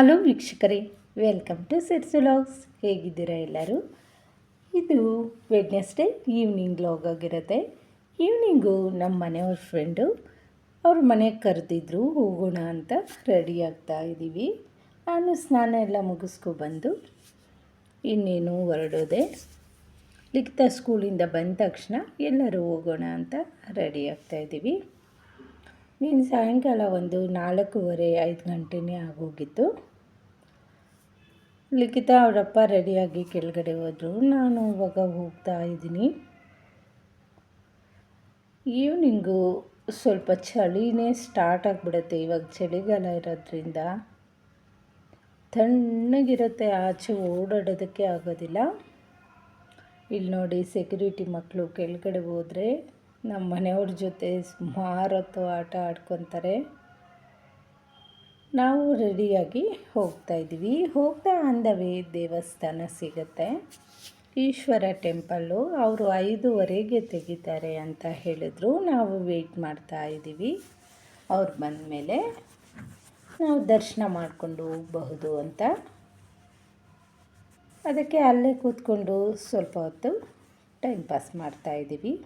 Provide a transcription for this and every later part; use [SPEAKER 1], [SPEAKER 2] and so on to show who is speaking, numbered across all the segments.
[SPEAKER 1] Hello ವೀಕ್ಷಕರೇ welcome to ಸಿರ್ಸುಲಾಗ್ಸ್ ಹೇಗಿದ್ದೀರಾ ಎಲ್ಲರೂ? ಇದು ವೆಡ್ನೆಸ್ಡೇ ಈವ್ನಿಂಗ್ ಲಾಗ್ ಆಗಿರುತ್ತೆ. ಈವ್ನಿಂಗು ನಮ್ಮ ಮನೆಯವ್ರ ಫ್ರೆಂಡು ಅವ್ರ ಮನೆಗೆ ಕರೆದಿದ್ರು, ಹೋಗೋಣ ಅಂತ ರೆಡಿ ಆಗ್ತಾ ಇದ್ದೀವಿ ನಾನು ಸ್ನಾನ ಎಲ್ಲ ಮುಗಿಸ್ಕೊಬಂದು ಇನ್ನೇನು ಹೊರಡೋದೆ. ಲಿಖಿತ ಸ್ಕೂಲಿಂದ ಬಂದ ತಕ್ಷಣ ಎಲ್ಲರೂ ಹೋಗೋಣ ಅಂತ ರೆಡಿ ಆಗ್ತಾ ಇದ್ದೀವಿ ನೀನು ಸಾಯಂಕಾಲ ಒಂದು ನಾಲ್ಕೂವರೆ, ಐದು ಗಂಟೆನೇ ಆಗೋಗಿತ್ತು. ಲಿಖಿತ ಅವರಪ್ಪ ರೆಡಿಯಾಗಿ ಕೆಳಗಡೆ ಹೋದರು. ನಾನು ಇವಾಗ ಹೋಗ್ತಾ ಇದ್ದೀನಿ. ಈವ್ನಿಂಗು ಸ್ವಲ್ಪ ಚಳಿನೇ ಸ್ಟಾರ್ಟ್ ಆಗಿಬಿಡುತ್ತೆ ಇವಾಗ ಚಳಿಗಾಲ ಇರೋದ್ರಿಂದ. ತಣ್ಣಗಿರುತ್ತೆ, ಆಚೆ ಓಡಾಡೋದಕ್ಕೆ ಆಗೋದಿಲ್ಲ. ಇಲ್ಲಿ ನೋಡಿ ಸೆಕ್ಯೂರಿಟಿ ಮಕ್ಕಳು ಕೆಳಗಡೆ ಹೋದರೆ ನಮ್ಮ ಮನೆಯವ್ರ ಜೊತೆ ಸುಮಾರು ಹೊತ್ತು ಆಟ ಆಡ್ಕೊತಾರೆ. ನಾವು ರೆಡಿಯಾಗಿ ಹೋಗ್ತಾ ಇದ್ದೀವಿ. ಹೋಗ್ತಾ ಅಂದವೇ ದೇವಸ್ಥಾನ ಸಿಗುತ್ತೆ. ಈಶ್ವರ ಟೆಂಪಲ್ಲು ಅವರು ಐದೂವರೆಗೆ ತೆಗಿತಾರೆ ಅಂತ ಹೇಳಿದ್ರು. ನಾವು ವೆಯ್ಟ್ ಮಾಡ್ತಾ ಇದ್ದೀವಿ. ಅವ್ರು ಬಂದ ಮೇಲೆ ನಾವು ದರ್ಶನ ಮಾಡಿಕೊಂಡು ಹೋಗಬಹುದು ಅಂತ. ಅದಕ್ಕೆ ಅಲ್ಲೇ ಕೂತ್ಕೊಂಡು ಸ್ವಲ್ಪ ಹೊತ್ತು ಟೈಮ್ ಪಾಸ್ ಮಾಡ್ತಾ ಇದ್ದೀವಿ.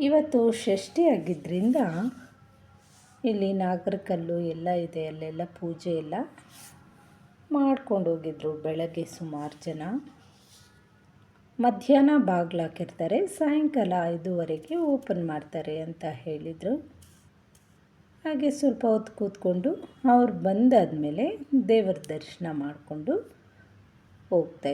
[SPEAKER 1] ಇವತ್ತು ಷಷ್ಠಿ ಆಗಿದ್ದರಿಂದ ಇಲ್ಲಿ ನಾಗರಕಲ್ಲು ಎಲ್ಲ ಇದೆ, ಅಲ್ಲೆಲ್ಲ ಪೂಜೆ ಎಲ್ಲ ಮಾಡ್ಕೊಂಡು ಹೋಗಿದ್ರು ಬೆಳಗ್ಗೆ ಸುಮಾರು ಜನ. ಮಧ್ಯಾಹ್ನ ಬಾಗಿಲು ಹಾಕಿರ್ತಾರೆ, ಸಾಯಂಕಾಲ ಐದೂವರೆಗೆ ಓಪನ್ ಮಾಡ್ತಾರೆ ಅಂತ ಹೇಳಿದರು. ಹಾಗೆ ಸ್ವಲ್ಪ ಹೊತ್ತು ಕೂತ್ಕೊಂಡು ಅವ್ರು ಬಂದಾದಮೇಲೆ ದೇವರ ದರ್ಶನ ಮಾಡಿಕೊಂಡು ಹೋಗ್ತಾ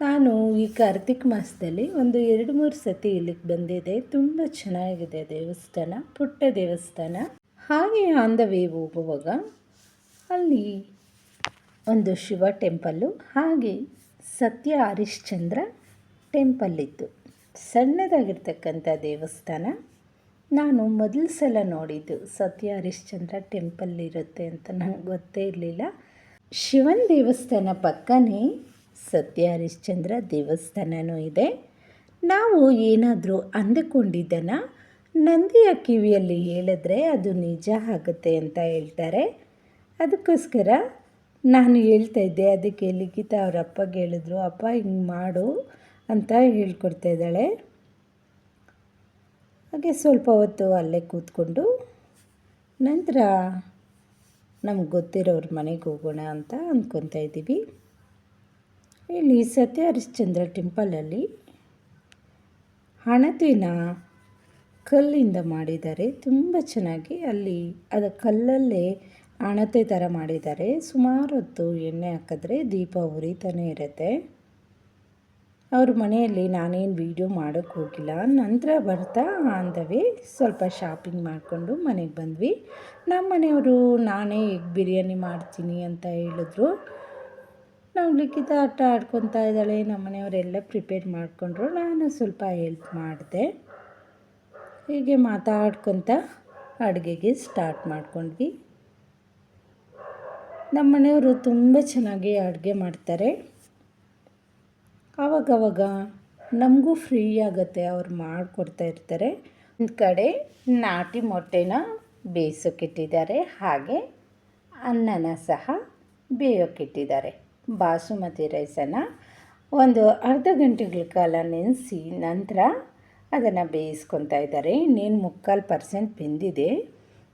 [SPEAKER 1] ನಾನು ಈ ಕಾರ್ತಿಕ್ ಮಾಸದಲ್ಲಿ ಒಂದು ಎರಡು ಮೂರು ಸತಿ ಇಲ್ಲಿಗೆ ಬಂದಿದೆ. ತುಂಬ ಚೆನ್ನಾಗಿದೆ ದೇವಸ್ಥಾನ, ಪುಟ್ಟ ದೇವಸ್ಥಾನ. ಹಾಗೆ ಆನ್ ದ ವೇ ಹೋಗುವಾಗ ಅಲ್ಲಿ ಒಂದು ಶಿವ ಟೆಂಪಲ್ಲು, ಹಾಗೆ ಸತ್ಯ ಹರಿಶ್ಚಂದ್ರ ಟೆಂಪಲ್ ಇತ್ತು. ಸಣ್ಣದಾಗಿರ್ತಕ್ಕಂಥ ದೇವಸ್ಥಾನ. ನಾನು ಮೊದಲ ಸಲ ನೋಡಿದ್ದು ಸತ್ಯ ಹರಿಶ್ಚಂದ್ರ ಟೆಂಪಲ್ ಇರುತ್ತೆ ಅಂತ ನನಗೆ ಗೊತ್ತೇ ಇರಲಿಲ್ಲ. ಶಿವನ ದೇವಸ್ಥಾನ ಪಕ್ಕನೇ ಸತ್ಯ ಹರಿಶ್ಚಂದ್ರ ದೇವಸ್ಥಾನವೂ ಇದೆ. ನಾವು ಏನಾದರೂ ಅಂದುಕೊಂಡಿದ್ದನ್ನು ನಂದಿಯ ಕಿವಿಯಲ್ಲಿ ಹೇಳಿದ್ರೆ ಅದು ನಿಜ ಆಗುತ್ತೆ ಅಂತ ಹೇಳ್ತಾರೆ. ಅದಕ್ಕೋಸ್ಕರ ನಾನು ಹೇಳ್ತಾ ಇದ್ದೆ, ಅದಕ್ಕೆ ಲಿಖಿತ ಅವ್ರ ಅಪ್ಪಗೆ ಹೇಳಿದ್ರು, ಅಪ್ಪ, ಹಿಂಗೆ ಮಾಡು ಅಂತ ಹೇಳ್ಕೊಡ್ತಾ ಇದ್ದಾಳೆ. ಹಾಗೆ ಸ್ವಲ್ಪ ಹೊತ್ತು ಅಲ್ಲೇ ಕೂತ್ಕೊಂಡು ನಂತರ ನಮ್ಗೆ ಗೊತ್ತಿರೋರ ಮನೆಗೆ ಹೋಗೋಣ ಅಂತ ಅಂದ್ಕೊತಾ ಇದ್ದೀವಿ. ಇಲ್ಲಿ ಸತ್ಯ ಹರಿಶ್ಚಂದ್ರ ಟೆಂಪಲಲ್ಲಿ ಹಣತೆನ ಕಲ್ಲಿಂದ ಮಾಡಿದ್ದಾರೆ. ತುಂಬ ಚೆನ್ನಾಗಿ ಅಲ್ಲಿ ಅದು ಕಲ್ಲಲ್ಲೇ ಹಣತೆ ಥರ ಮಾಡಿದ್ದಾರೆ. ಸುಮಾರು ಹೊತ್ತು ಎಣ್ಣೆ ಹಾಕಿದ್ರೆ ದೀಪ ಉರಿತಾನೆ ಇರುತ್ತೆ. ಅವ್ರ ಮನೆಯಲ್ಲಿ ನಾನೇನು ವೀಡಿಯೋ ಮಾಡೋಕ್ಕೆ ಹೋಗಿಲ್ಲ. ನಂತರ ಬರ್ತಾ ಅಂದವೇ ಸ್ವಲ್ಪ ಶಾಪಿಂಗ್ ಮಾಡಿಕೊಂಡು ಮನೆಗೆ ಬಂದ್ವಿ. ನಮ್ಮ ಮನೆಯವರು ನಾನೇ ಎಗ್ ಬಿರಿಯಾನಿ ಮಾಡ್ತೀನಿ ಅಂತ ಹೇಳಿದ್ರು. ನಾವು ಲಿಖಿತ ಆಟ ಆಡ್ಕೊತಾ ಇದ್ದಾಳೆ. ಮನೆಯವರೆಲ್ಲ ಪ್ರಿಪೇರ್ ಮಾಡಿಕೊಂಡ್ರು. ನಾನು ಸ್ವಲ್ಪ ಹೆಲ್ಪ್ ಮಾಡಿದೆ. ಹೀಗೆ ಮಾತಾಡ್ಕೊತ ಅಡುಗೆಗೆ ಸ್ಟಾರ್ಟ್ ಮಾಡ್ಕೊಂಡ್ವಿ. ನಮ್ಮ ಮನೆಯವರು ತುಂಬ ಚೆನ್ನಾಗಿ ಅಡುಗೆ ಮಾಡ್ತಾರೆ. ಆವಾಗವಾಗ ನಮಗೂ ಫ್ರೀ ಆಗುತ್ತೆ. ಅವ್ರು ಮಾಡಿಕೊಡ್ತಾ ಇರ್ತಾರೆ. ಒಂದು ಕಡೆ ನಾಟಿ ಮೊಟ್ಟೆನ ಬೇಯಿಸೋಕ್ಕಿಟ್ಟಿದ್ದಾರೆ ಹಾಗೆ ಅನ್ನನ ಸಹ ಬೇಯೋಕ್ಕಿಟ್ಟಿದ್ದಾರೆ ಬಾಸುಮತಿ ರೈಸನ್ನು ಒಂದು ಅರ್ಧ ಗಂಟೆಗಳ ಕಾಲ ನೆನೆಸಿ ನಂತರ ಅದನ್ನು ಬೇಯಿಸ್ಕೊತಾ ಇದ್ದಾರೆ. ಇನ್ನೇನು ಮುಕ್ಕಾಲು ಪರ್ಸೆಂಟ್ ಬೆಂದಿದೆ.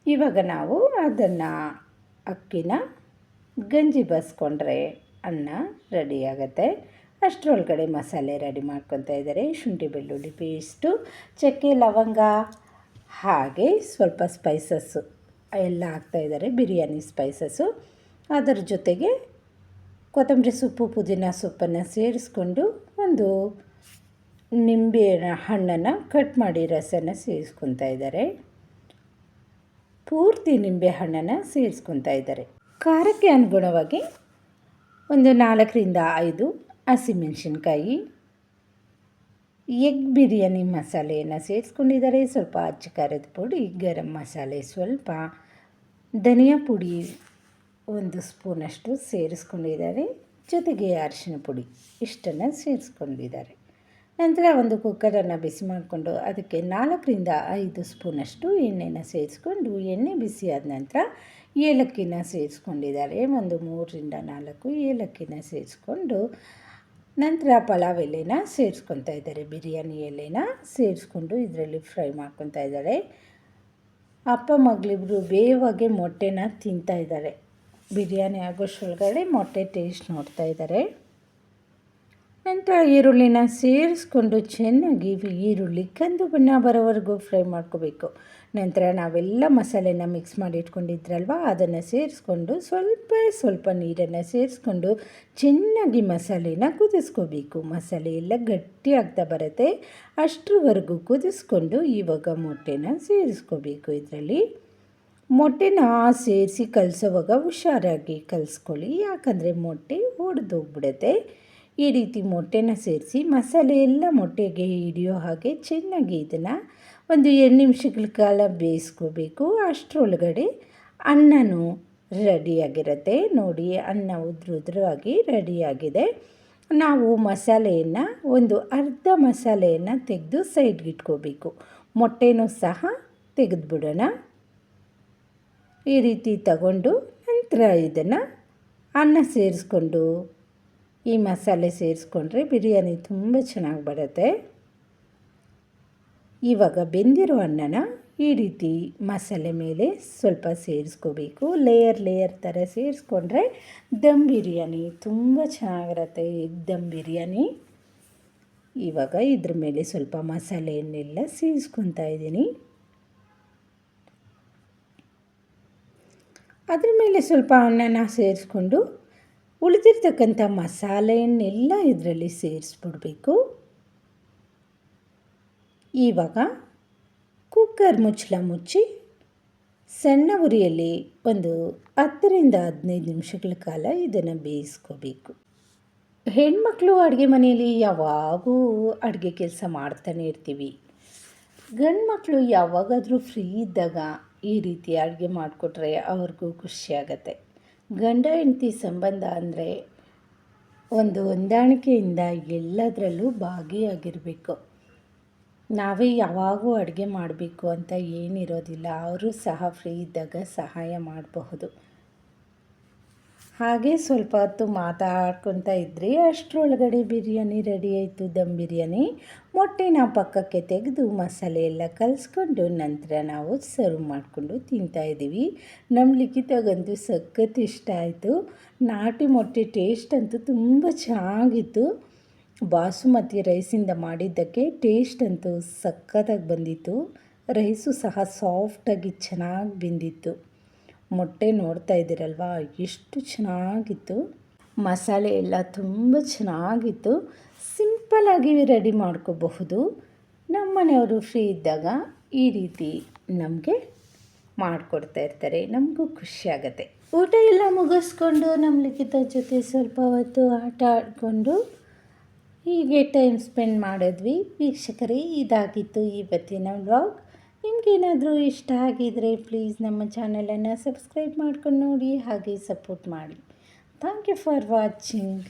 [SPEAKER 1] ಇವಾಗ ನಾವು ಅದನ್ನು ಅಕ್ಕಿನ ಗಂಜಿ ಬಸ್ಕೊಂಡ್ರೆ ಅನ್ನ ರೆಡಿ ಆಗುತ್ತೆ. ಅಷ್ಟರೊಳಗಡೆ ಮಸಾಲೆ ರೆಡಿ ಮಾಡ್ಕೊತಾ ಇದ್ದಾರೆ. ಶುಂಠಿ ಬೆಳ್ಳುಳ್ಳಿ ಪೇಸ್ಟು, ಚಕ್ಕೆ, ಲವಂಗ, ಹಾಗೆ ಸ್ವಲ್ಪ ಸ್ಪೈಸಸ್ಸು ಎಲ್ಲ ಹಾಕ್ತಾಯಿದ್ದಾರೆ ಬಿರಿಯಾನಿ ಸ್ಪೈಸಸ್ಸು ಅದರ ಜೊತೆಗೆ ಕೊತ್ತಂಬರಿ ಸೊಪ್ಪು, ಪುದೀನ ಸೊಪ್ಪನ್ನು ಸೇರಿಸ್ಕೊಂಡು ಒಂದು ನಿಂಬೆ ಹಣ್ಣನ್ನು ಕಟ್ ಮಾಡಿ ರಸನ ಸೇರಿಸ್ಕೊತಾ ಇದ್ದಾರೆ. ಪೂರ್ತಿ ನಿಂಬೆ ಹಣ್ಣನ್ನು ಸೇರಿಸ್ಕೊತಾ ಇದ್ದಾರೆ. ಖಾರಕ್ಕೆ ಅನುಗುಣವಾಗಿ ಒಂದು ನಾಲ್ಕರಿಂದ ಐದು ಹಸಿಮೆಣಸಿನ್ಕಾಯಿ ಎಗ್ ಬಿರಿಯಾನಿ ಮಸಾಲೆಯನ್ನು ಸೇರಿಸ್ಕೊಂಡಿದ್ದಾರೆ. ಸ್ವಲ್ಪ ಅಚ್ಚ ಖಾರದ ಪುಡಿ, ಗರಂ ಮಸಾಲೆ ಸ್ವಲ್ಪ, ಧನಿಯಾ ಪುಡಿ ಒಂದು ಸ್ಪೂನಷ್ಟು ಸೇರಿಸ್ಕೊಂಡಿದ್ದಾರೆ. ಜೊತೆಗೆ ಅರಿಶಿನ ಪುಡಿ ಇಷ್ಟನ್ನು ಸೇರಿಸ್ಕೊಂಡಿದ್ದಾರೆ. ನಂತರ ಒಂದು ಕುಕ್ಕರನ್ನು ಬಿಸಿ ಮಾಡಿಕೊಂಡು ಅದಕ್ಕೆ ನಾಲ್ಕರಿಂದ ಐದು ಸ್ಪೂನಷ್ಟು ಎಣ್ಣೆನ ಸೇರಿಸ್ಕೊಂಡು ಎಣ್ಣೆ ಬಿಸಿ ಆದ ನಂತರ ಏಲಕ್ಕಿನ ಸೇರಿಸ್ಕೊಂಡಿದ್ದಾರೆ. ಒಂದು ಮೂರರಿಂದ ನಾಲ್ಕು ಏಲಕ್ಕಿನ ಸೇರಿಸ್ಕೊಂಡು ನಂತರ ಪಲಾವ್ ಎಲೆನ ಸೇರಿಸ್ಕೊತಾ ಇದ್ದಾರೆ. ಬಿರಿಯಾನಿ ಎಲೆನ ಸೇರಿಸ್ಕೊಂಡು ಇದರಲ್ಲಿ ಫ್ರೈ ಮಾಡ್ಕೊತಾ ಇದ್ದಾರೆ. ಅಪ್ಪ, ಮಗಳಿಬ್ರು ಬೇವಾಗೆ ಮೊಟ್ಟೆನ ತಿಂತಾ ಇದ್ದಾರೆ. ಬಿರಿಯಾನಿ ಆಗೋಷ್ಟೊಳಗಡೆ ಮೊಟ್ಟೆ ಟೇಸ್ಟ್ ನೋಡ್ತಾ ಇದ್ದಾರೆ. ನಂತರ ಈರುಳ್ಳಿನ ಸೇರಿಸ್ಕೊಂಡು ಚೆನ್ನಾಗಿ ಈರುಳ್ಳಿ ಕಂದು ಬಣ್ಣ ಬರೋವರೆಗೂ ಫ್ರೈ ಮಾಡ್ಕೋಬೇಕು. ನಂತರ ನಾವೆಲ್ಲ ಮಸಾಲೆನ ಮಿಕ್ಸ್ ಮಾಡಿ ಇಟ್ಕೊಂಡಿದ್ರಲ್ವ, ಅದನ್ನು ಸೇರಿಸ್ಕೊಂಡು ಸ್ವಲ್ಪ ಸ್ವಲ್ಪ ನೀರನ್ನು ಸೇರಿಸ್ಕೊಂಡು ಚೆನ್ನಾಗಿ ಮಸಾಲೆನ ಕುದಿಸ್ಕೋಬೇಕು. ಮಸಾಲೆ ಎಲ್ಲ ಗಟ್ಟಿ ಆಗ್ತಾ ಬರುತ್ತೆ, ಅಷ್ಟರವರೆಗೂ ಕುದಿಸ್ಕೊಂಡು ಇವಾಗ ಮೊಟ್ಟೆನ ಸೇರಿಸ್ಕೋಬೇಕು ಇದರಲ್ಲಿ. ಮೊಟ್ಟೆನ ಸೇರಿಸಿ ಕಲಸೋವಾಗ ಹುಷಾರಾಗಿ ಕಲಿಸ್ಕೊಳ್ಳಿ. ಯಾಕಂದರೆ ಮೊಟ್ಟೆ ಒಡೆದೋಗ್ಬಿಡುತ್ತೆ. ಈ ರೀತಿ ಮೊಟ್ಟೆನ ಸೇರಿಸಿ ಮಸಾಲೆ ಎಲ್ಲ ಮೊಟ್ಟೆಗೆ ಹಿಡಿಯೋ ಹಾಗೆ ಚೆನ್ನಾಗಿ ಇದನ್ನು ಒಂದು ಎರಡು ನಿಮಿಷಗಳ ಕಾಲ ಬೇಯಿಸ್ಕೋಬೇಕು. ಅಷ್ಟರೊಳಗಡೆ ಅನ್ನನೂ ರೆಡಿಯಾಗಿರುತ್ತೆ. ನೋಡಿ, ಅನ್ನ ಉದ್ರ ಉದ್ರವಾಗಿ ರೆಡಿಯಾಗಿದೆ. ನಾವು ಮಸಾಲೆಯನ್ನು, ಒಂದು ಅರ್ಧ ಮಸಾಲೆಯನ್ನು ತೆಗೆದು ಸೈಡ್ಗೆ ಇಟ್ಕೋಬೇಕು. ಮೊಟ್ಟೆನೂ ಸಹ ತೆಗೆದುಬಿಡೋಣ. ಈ ರೀತಿ ತಗೊಂಡು ನಂತರ ಇದನ್ನು ಅನ್ನ ಸೇರಿಸ್ಕೊಂಡು, ಈ ಮಸಾಲೆ ಸೇರಿಸ್ಕೊಂಡ್ರೆ ಬಿರಿಯಾನಿ ತುಂಬ ಚೆನ್ನಾಗಿ ಬರುತ್ತೆ. ಇವಾಗ ಬೆಂದಿರೋ ಅನ್ನನ ಈ ರೀತಿ ಮಸಾಲೆ ಮೇಲೆ ಸ್ವಲ್ಪ ಸೇರಿಸ್ಕೋಬೇಕು. ಲೇಯರ್ ಲೇಯರ್ ಥರ ಸೇರಿಸ್ಕೊಂಡ್ರೆ ದಮ್ ಬಿರಿಯಾನಿ ತುಂಬ ಚೆನ್ನಾಗಿರುತ್ತೆ ಎಗ್ ದಮ್ ಬಿರಿಯಾನಿ. ಇವಾಗ ಇದ್ರ ಮೇಲೆ ಸ್ವಲ್ಪ ಮಸಾಲೆಯನ್ನೆಲ್ಲ ಸೇರಿಸ್ಕೊತಾ ಇದ್ದೀನಿ. ಅದ್ರ ಮೇಲೆ ಸ್ವಲ್ಪ ಅನ್ನನ ಸೇರಿಸ್ಕೊಂಡು ಉಳಿದಿರ್ತಕ್ಕಂಥ ಮಸಾಲೆಯನ್ನೆಲ್ಲ ಇದರಲ್ಲಿ ಸೇರಿಸ್ಬಿಡ್ಬೇಕು. ಇವಾಗ ಕುಕ್ಕರ್ ಮುಚ್ಚಳ ಮುಚ್ಚಿ ಸಣ್ಣ ಉರಿಯಲ್ಲಿ ಒಂದು ಹತ್ತರಿಂದ ಹದಿನೈದು ನಿಮಿಷಗಳ ಕಾಲ ಇದನ್ನು ಬೇಯಿಸ್ಕೋಬೇಕು. ಹೆಣ್ಮಕ್ಳು ಅಡುಗೆ ಮನೆಯಲ್ಲಿ ಯಾವಾಗೂ ಅಡುಗೆ ಕೆಲಸ ಮಾಡ್ತಾನೆ ಇರ್ತೀವಿ. ಗಂಡು ಮಕ್ಕಳು ಯಾವಾಗಾದರೂ ಫ್ರೀ ಇದ್ದಾಗ ಈ ರೀತಿ ಅಡುಗೆ ಮಾಡಿಕೊಟ್ರೆ ಅವ್ರಿಗೂ ಖುಷಿಯಾಗತ್ತೆ ಗಂಡ ಹೆಂಡತಿ ಸಂಬಂಧ ಅಂದರೆ ಒಂದು ಹೊಂದಾಣಿಕೆಯಿಂದ ಎಲ್ಲದರಲ್ಲೂ ಭಾಗಿಯಾಗಿರಬೇಕು. ನಾವೇ ಯಾವಾಗೂ ಅಡುಗೆ ಮಾಡಬೇಕು ಅಂತ ಏನಿರೋದಿಲ್ಲ. ಅವರು ಸಹ ಫ್ರೀ ಇದ್ದಾಗ ಸಹಾಯ ಮಾಡಬಹುದು. ಹಾಗೆ ಸ್ವಲ್ಪ ಹೊತ್ತು ಮಾತಾಡ್ಕೊತ ಇದ್ರಿ. ಅಷ್ಟರೊಳಗಡೆ ಬಿರಿಯಾನಿ ರೆಡಿ ಆಯಿತು, ದಮ್ ಬಿರಿಯಾನಿ. ಮೊಟ್ಟೆನ ಪಕ್ಕಕ್ಕೆ ತೆಗೆದು ಮಸಾಲೆ ಎಲ್ಲ ಕಲಿಸ್ಕೊಂಡು ನಂತರ ನಾವು ಸರ್ವ್ ಮಾಡಿಕೊಂಡು ತಿಂತಾಯಿದ್ದೀವಿ ನಮ್ಮ ಲಿಖಿತಗಂತೂ ಸಖತ್ ಇಷ್ಟ ಆಯಿತು. ನಾಟಿ ಮೊಟ್ಟೆ ಟೇಸ್ಟ್ ಅಂತೂ ತುಂಬ ಚೆನ್ನಾಗಿತ್ತು. ಬಾಸುಮತಿ ರೈಸಿಂದ ಮಾಡಿದ್ದಕ್ಕೆ ಟೇಸ್ಟ್ ಅಂತೂ ಸಖತ್ತಾಗಿ ಬಂದಿತ್ತು. ರೈಸು ಸಹ ಸಾಫ್ಟಾಗಿ ಚೆನ್ನಾಗಿ ಬೆಂದಿತ್ತು. ಮೊಟ್ಟೆ ನೋಡ್ತಾ ಇದ್ದೀರಲ್ವಾ? ಎಷ್ಟು ಚೆನ್ನಾಗಿತ್ತು. ಮಸಾಲೆ ಎಲ್ಲ ತುಂಬ ಚೆನ್ನಾಗಿತ್ತು. ಸಿಂಪಲ್ಲಾಗಿ ರೆಡಿ ಮಾಡ್ಕೋಬಹುದು. ನಮ್ಮ ಮನೆಯವರು ಫ್ರೀ ಇದ್ದಾಗ ಈ ರೀತಿ ನಮಗೆ ಮಾಡಿಕೊಡ್ತಾ ಇರ್ತಾರೆ. ನಮಗೂ ಖುಷಿಯಾಗತ್ತೆ ಊಟ ಎಲ್ಲ ಮುಗಿಸ್ಕೊಂಡು ನಮ್ಮ ಲಿಖಿತ ಜೊತೆ ಸ್ವಲ್ಪ ಹೊತ್ತು ಆಟ ಆಡಿಕೊಂಡು ಹೀಗೆ ಟೈಮ್ ಸ್ಪೆಂಡ್ ಮಾಡಿದ್ವಿ. ವೀಕ್ಷಕರೇ, ಇದಾಗಿತ್ತು ಇವತ್ತಿನ ವ್ಲಾಗ್ ನಿಮಗೇನಾದರೂ ಇಷ್ಟ ಆಗಿದರೆ ಪ್ಲೀಸ್ ನಮ್ಮ ಚಾನಲನ್ನು ಸಬ್ಸ್ಕ್ರೈಬ್ ಮಾಡ್ಕೊಂಡು ನೋಡಿ ಹಾಗೆ ಸಪೋರ್ಟ್ ಮಾಡಿ. Thank you for watching